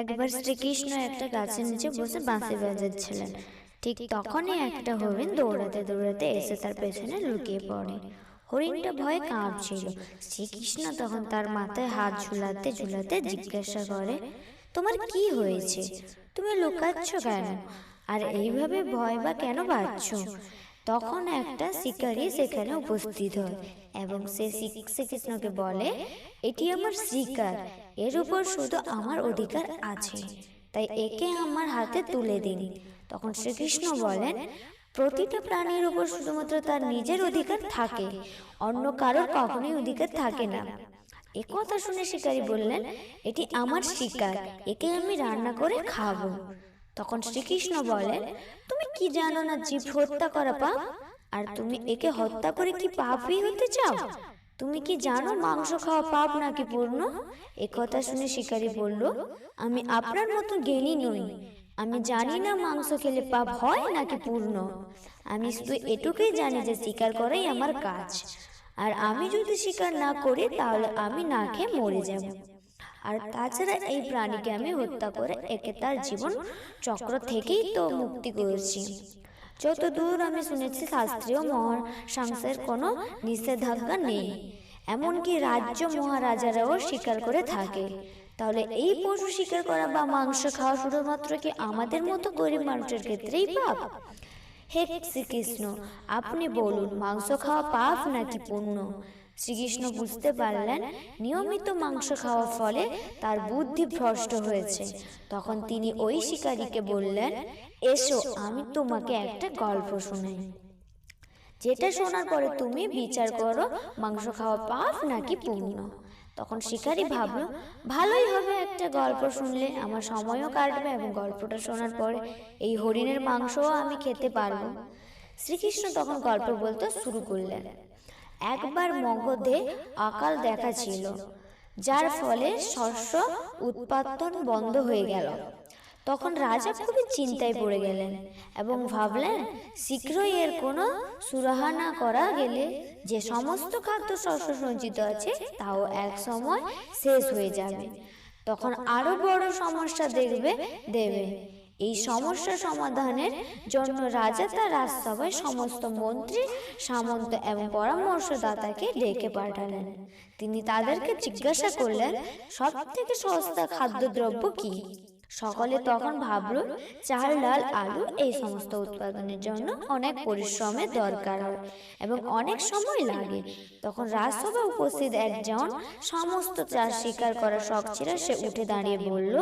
একবার শ্রীকৃষ্ণ একটা গাছের নিচে বসে বাঁশি বাজাচ্ছিলেন। ঠিক তখনই একটা হরিণ দৌড়াতে দৌড়াতে এসে তার পেছনে লুকিয়ে পড়ে। হরিণটা ভয়ে কাঁপছিল। শ্রীকৃষ্ণ তখন তার মাথায় হাত ঝুলাতে ঝুলাতে জিজ্ঞাসা করে, তোমার কি হয়েছে? তুমি লুকাচ্ছ কেন? আর এইভাবে ভয় বা কেন পাচ্ছ? তখন একটা শিকারী সেখানে উপস্থিত হয় এবং সে শ্রীকৃষ্ণকে বলে এটি আমার শিকার। এর উপর শুধু আমার অধিকার আছে। তাই একে আমার হাতে তুলে দিন। তখন শ্রীকৃষ্ণ বলেন প্রতিটা প্রাণীর উপর শুধুমাত্র তার নিজের অধিকার থাকে অন্য কারোর কখনোই অধিকার থাকে না। এ কথা শুনে শিকারী বললেন এটি আমার শিকার। একে আমি রান্না করে খাব। তখন শ্রীকৃষ্ণ বলেন তুমি কি জানো না জীব হত্যা করা পাপ? আর তুমি একে হত্যা করে কি পাপই হতে চাও? তুমি কি জানো মাংস খাওয়া পাপ নাকি পূর্ণ? এ কথা শুনে শিকারী বলল আমি আপনার মতো জ্ঞানী নই। আমি জানি না মাংস খেলে পাপ হয় নাকি পূর্ণ। আমি শুধু এটুকুই জানি যে শিকার করাই আমার কাজ। আর আমি যদি শিকার না করি তাহলে আমি না খেয়ে মরে যাব। আর তাছাড়া এই প্রাণীকে আমি হত্যা করে একে তার জীবন চক্র থেকেই তো মুক্তি করেছি যতদূর আমি শুনেছি শাস্ত্রীয় মহা সংসারের কোনো নিষেধাজ্ঞা নেই। এমনকি রাজ্য মহারাজারাও স্বীকার করে থাকে। তাহলে এই পশু শিকার করা বা মাংস খাওয়া শুধুমাত্র কি আমাদের মতো গরিব মানুষের ক্ষেত্রেই পাপ? হে শ্রীকৃষ্ণ আপনি বলুন মাংস খাওয়া পাপ নাকি পুণ্য? শ্রীকৃষ্ণ বুঝতে পারলেন নিয়মিত মাংস খাওয়ার ফলে তার বুদ্ধি ভ্রষ্ট হয়েছে। তখন তিনি ওই শিকারীকে বললেন এসো আমি তোমাকে একটা গল্প শোনাই। যেটা শোনার পরে তুমি বিচার করো মাংস খাওয়া পাপ নাকি পুণ্য? তখন শিকারী ভাবলো ভালোই হবে একটা গল্প শুনলে আমার সময়ও কাটবে এবং গল্পটা শোনার পরে এই হরিণের মাংসও আমি খেতে পারব। শ্রীকৃষ্ণ তখন গল্প বলতে শুরু করলেন। একবার মগধে আকাল দেখা ছিল যার ফলে শস্য উৎপাদন বন্ধ হয়ে গেল। তখন রাজা খুবই চিন্তায় পড়ে গেলেন এবং ভাবলেন, শীঘ্রই এর কোনো সুরাহা না করা গেলে যে সমস্ত খাদ্য শস্য সঞ্চিত আছে, তাও এক সময় শেষ হয়ে যাবে। তখন আরও বড় সমস্যা দেখবে দেবে। এই সমস্যা সমাধানের জন্য রাজা তার রাজসভায় সমস্ত মন্ত্রী সামন্ত এবং পরামর্শদাতাকে ডেকে পাঠালেন। তিনি তাদেরকে জিজ্ঞাসা করলেন সব থেকে সস্তা খাদ্যদ্রব্য কি? সকলে তখন ভাবল চাল ডাল আলু এই সমস্ত উৎপাদনের জন্য অনেক পরিশ্রমের দরকার হয় এবং অনেক সময় লাগে। তখন রাজসভা উপস্থিত একজন সমস্ত চাষ স্বীকার করার শখ ছিল সে উঠে দাঁড়িয়ে বলল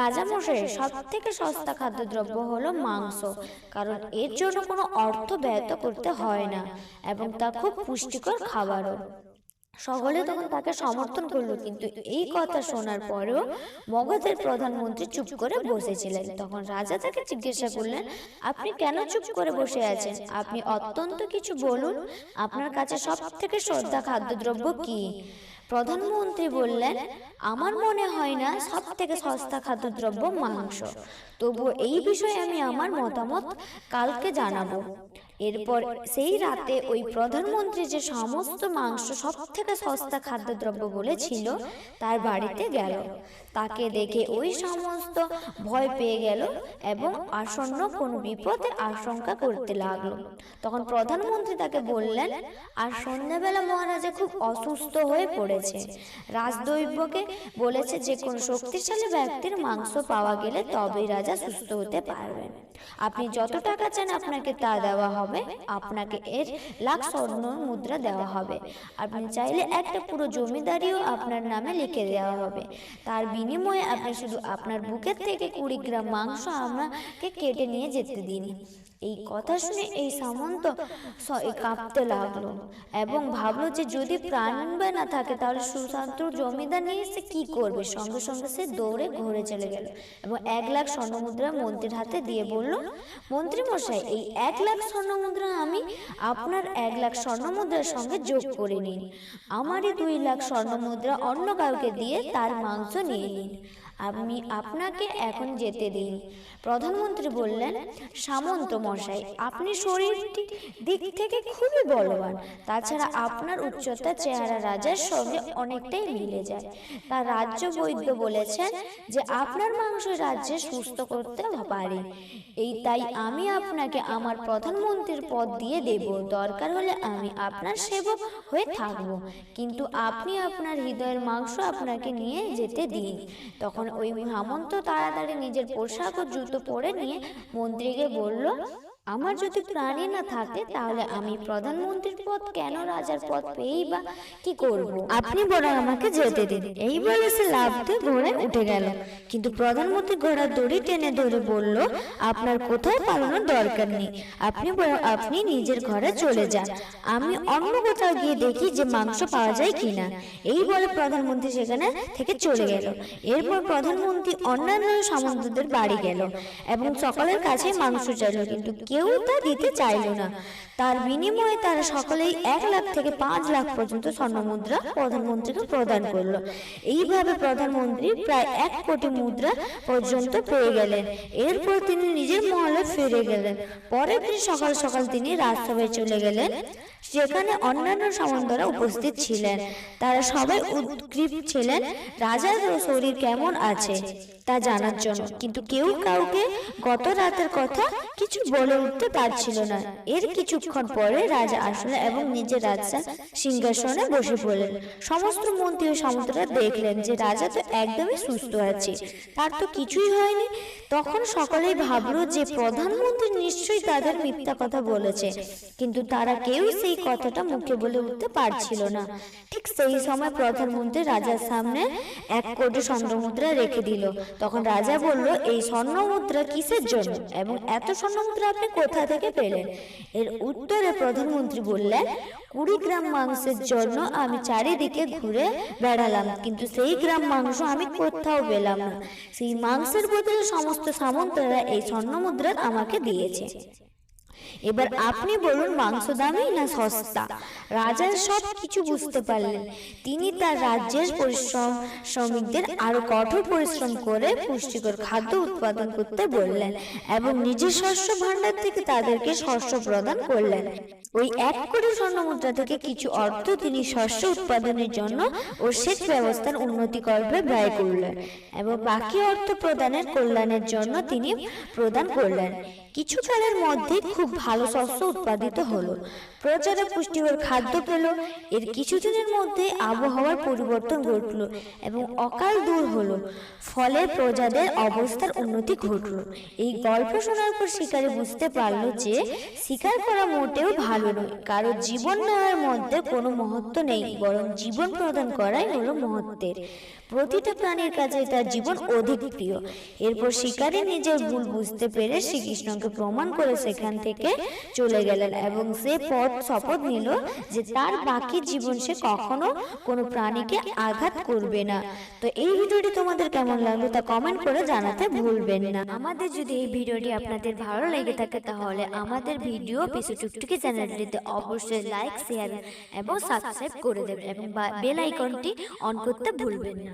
রাজামশাই সব থেকে সস্তা খাদ্যদ্রব্য হলো মাংস, কারণ এর জন্য কোনো অর্থ ব্যয় করতে হয় না এবং তা খুব পুষ্টিকর খাবারও। সকলে তখন তাকে সমর্থন করল, কিন্তু এই কথা শোনার পরেও মগধের প্রধানমন্ত্রী চুপ করে বসেছিলেন। তখন রাজা তাকে জিজ্ঞাসা করলেন, আপনি কেন চুপ করে বসে আছেন? আপনি অত্যন্ত কিছু বলুন। আপনার কাছে সব থেকে শ্রদ্ধা খাদ্যদ্রব্য কি? প্রধানমন্ত্রী বললেন, আমার মনে হয় না সব থেকে সস্তা খাদ্যদ্রব্য মাংস। তবু এই বিষয়ে আমি আমার মতামত কালকে জানাব। এরপর সেই রাতে ওই প্রধানমন্ত্রী যে সমস্ত মাংস সব থেকে সস্তা খাদ্যদ্রব্য বলেছিল, তার বাড়িতে গেল। তাকে দেখে ওই সমস্ত ভয় পেয়ে গেল এবং আসন্ন কোনো বিপদের আশঙ্কা করতে লাগল। তখন প্রধানমন্ত্রী তাকে বললেন, আর সন্ধ্যাবেলা মহারাজা খুব অসুস্থ হয়ে পড়েছে। রাজদৈব্যকে বলেছে যে কোনো শক্তিশালী ব্যক্তির মাংস পাওয়া গেলে তবেই রাজা সুস্থ হতে পারবেন। আপনি যত টাকা চান আপনাকে তা দেওয়া হবে। আপনাকে এর লাখ স্বর্ণ মুদ্রা দেওয়া হবে। আপনি চাইলে একটা পুরো জমিদারিও আপনার নামে লিখে দেওয়া হবে। তার বিনিময়ে আপনি শুধু আপনার বুকের থেকে কুড়ি গ্রাম মাংস আমাকে কেটে নিয়ে যেতে দিন। এই কথা শুনে এই সামন্ত কাঁপতে লাগল এবং ভাবলো যে যদি প্রাণ বা না থাকে তাহলে সুশান্ত জমিদার নিয়ে সে কি করবে? সঙ্গে সঙ্গে সে দৌড়ে ঘুরে চলে গেল এবং এক লাখ স্বর্ণমুদ্রা মন্ত্রীর হাতে দিয়ে বলল মন্ত্রী মশাই এই এক লাখ স্বর্ণমুদ্রা আমি আপনার এক লাখ স্বর্ণমুদ্রার সঙ্গে যোগ করে নিন। আমারই দুই লাখ স্বর্ণমুদ্রা অন্য কাউকে দিয়ে তার মাংস নিয়ে নিন। আমি আপনাকে এখন যেতে দিন প্রধানমন্ত্রী বললেন সামন্ত মশাই আপনি শরীরটি দিক থেকে খুবই বলবান। তাছাড়া আপনার উচ্চতা চেহারা রাজার সঙ্গে অনেকটাই মিলে যায়। তার রাজ্য বৈদ্য বলেছেন যে আপনার মাংস রাজ্যে সুস্থ করতে পারে। এই তাই আমি আপনাকে আমার প্রধানমন্ত্রীর পদ দিয়ে দেব। দরকার হলে আমি আপনার সেবক হয়ে থাকব। কিন্তু আপনি আপনার হৃদয়ের মাংস আপনাকে নিয়ে যেতে দিন তখন ওই হেমন্ত তাড়াতাড়ি নিজের পোশাক ও জুতো পরে নিয়ে মন্ত্রীকে বলল আমার যদি প্রাণী না থাকে, তাহলে আমি প্রধানমন্ত্রীর পদ কেন রাজার পদ পেয়েই বা কি করব? আপনি বরং আমাকে যেতে দিন। এই বলে সে লাভ দিয়ে ঘোড়ে উঠে গেল। কিন্তু প্রধানমন্ত্রী ঘোড়ার দড়ি টেনে ধরে বলল, আপনার কোথাও পালানোর দরকার নেই। আপনি বরং আপনি নিজের ঘরে চলে যান। আমি অন্য কোথাও গিয়ে দেখি যে মাংস পাওয়া যায় কিনা। এই বলে প্রধানমন্ত্রী সেখানে থেকে চলে গেল। এরপর প্রধানমন্ত্রী অন্যান্য সামন্তদের বাড়ি গেল এবং সকলের কাছে মাংস চাইল। কিন্তু কেউ তা দিতে চাইল না। তার বিনিময়ে তারা সকলেই এক লাখ থেকে পাঁচ লাখ পর্যন্ত স্বর্ণমুদ্রা প্রধানমন্ত্রীকে প্রদান করল। এইভাবে প্রধানমন্ত্রী প্রায় এক কোটি মুদ্রা পর্যন্ত পেয়ে গেলেন। এরপর তিনি নিজের মহলে ফিরে গেলেন। পরের দিন সকাল সকাল তিনি রাজসভায় চলে গেলেন সেখানে অন্যান্য সামন্তরা উপস্থিত ছিলেন। তারা সবাই উদ্গ্রীব ছিলেন রাজার শরীর কেমন আছে? তা জানার জন্য। কিন্তু কেউ কাউকে গত রাতের কথা কিছু বলে উঠতে পারছিল না। এর কিছুক্ষণ পরে রাজা আসলেন এবং নিজের রাজা সিংহাসনে বসে পড়লেন। সমস্ত মন্ত্রী ও সামন্তরা দেখলেন যে রাজা তো একদমই সুস্থ আছে। তার তো কিছুই হয়নি। তখন সকলেই ভাবলো যে প্রধানমন্ত্রী নিশ্চয়ই তাদের মিথ্যা কথা বলেছে। কিন্তু তারা কেউ সেই কথাটা মুখে বলে উঠতে পারছিল না। ঠিক সেই সময় প্রধানমন্ত্রী রাজার সামনে এক কোটি স্বর্ণমুদ্রা রেখে দিল। তখন রাজা বলল, এই স্বর্ণমুদ্রা কিসের জন্য? এবং এত স্বর্ণমুদ্রা আপনি কোথা থেকে পেলেন? এর উত্তরে প্রধানমন্ত্রী বললেন, কুড়ি গ্রাম মাংসের জন্য আমি চারিদিকে ঘুরে বেড়ালাম, কিন্তু সেই গ্রাম মাংস আমি কোথাও পেলাম না। সেই মাংসের বদলে সমস্ত সামন্তরা এই স্বর্ণমুদ্রা আমাকে দিয়েছে। এবার আপনি বলুন মাংস দামি না সস্তা। রাজা সব কিছু বুঝতে পারলেন। তিনি তার রাজ্যের পরিশ্রম শ্রমিকদের আরও কঠোর পরিশ্রম করে পুষ্টিকর খাদ্য উৎপাদন করতে বললেন এবং নিজের শস্য ভাণ্ডার থেকে তাদেরকে শস্য প্রদান করলেন। ওই এক কোটি স্বর্ণ মুদ্রা থেকে কিছু অর্থ তিনি শস্য উৎপাদনের জন্য ও সেচ ব্যবস্থার উন্নতি করবে ব্যয় করলেন। এবং বাকি অর্থ প্রদানের কল্যাণের জন্য তিনি প্রদান করলেন কিছু কালের মধ্যে খুব ভালো শস্য উৎপাদিত হলো। প্রজারা পুষ্টিকর খাদ্য পেল। এর কিছুদিনের মধ্যে আবহাওয়ার পরিবর্তন ঘটল এবং অকাল দূর হলো। ফলে প্রজাদের অবস্থার উন্নতি ঘটল। এই গল্প শোনার পর শিকারী বুঝতে পারল যে শিকার করা মোটেও ভালো নয় কারও জীবন নেওয়ার মধ্যে কোনো মহত্ব নেই, বরং জীবন প্রদান করাই হলো মহত্বের। প্রতিটা প্রাণীর কাছে তার জীবন অধিক প্রিয়। এরপর শিকারী নিজের ভুল বুঝতে পেরে শ্রীকৃষ্ণকে প্রমাণ করে সেখান থেকে চলে গেলেন এবং সে পথ শপথ নিল যে তার বাকি জীবন সে কখনো কোনো প্রাণীকে আঘাত করবে না। তো এই ভিডিওটি তোমাদের কেমন লাগল তা কমেন্ট করে জানাতে ভুলবেন না। আমাদের যদি এই ভিডিওটি আপনাদের ভালো লেগে থাকে তাহলে আমাদের ভিডিও পিছু টুকটুকি চ্যানেলটিতে অবশ্যই লাইক শেয়ার এবং সাবস্ক্রাইব করে দেবেন এবং বেল আইকনটি অন করতে ভুলবেন না।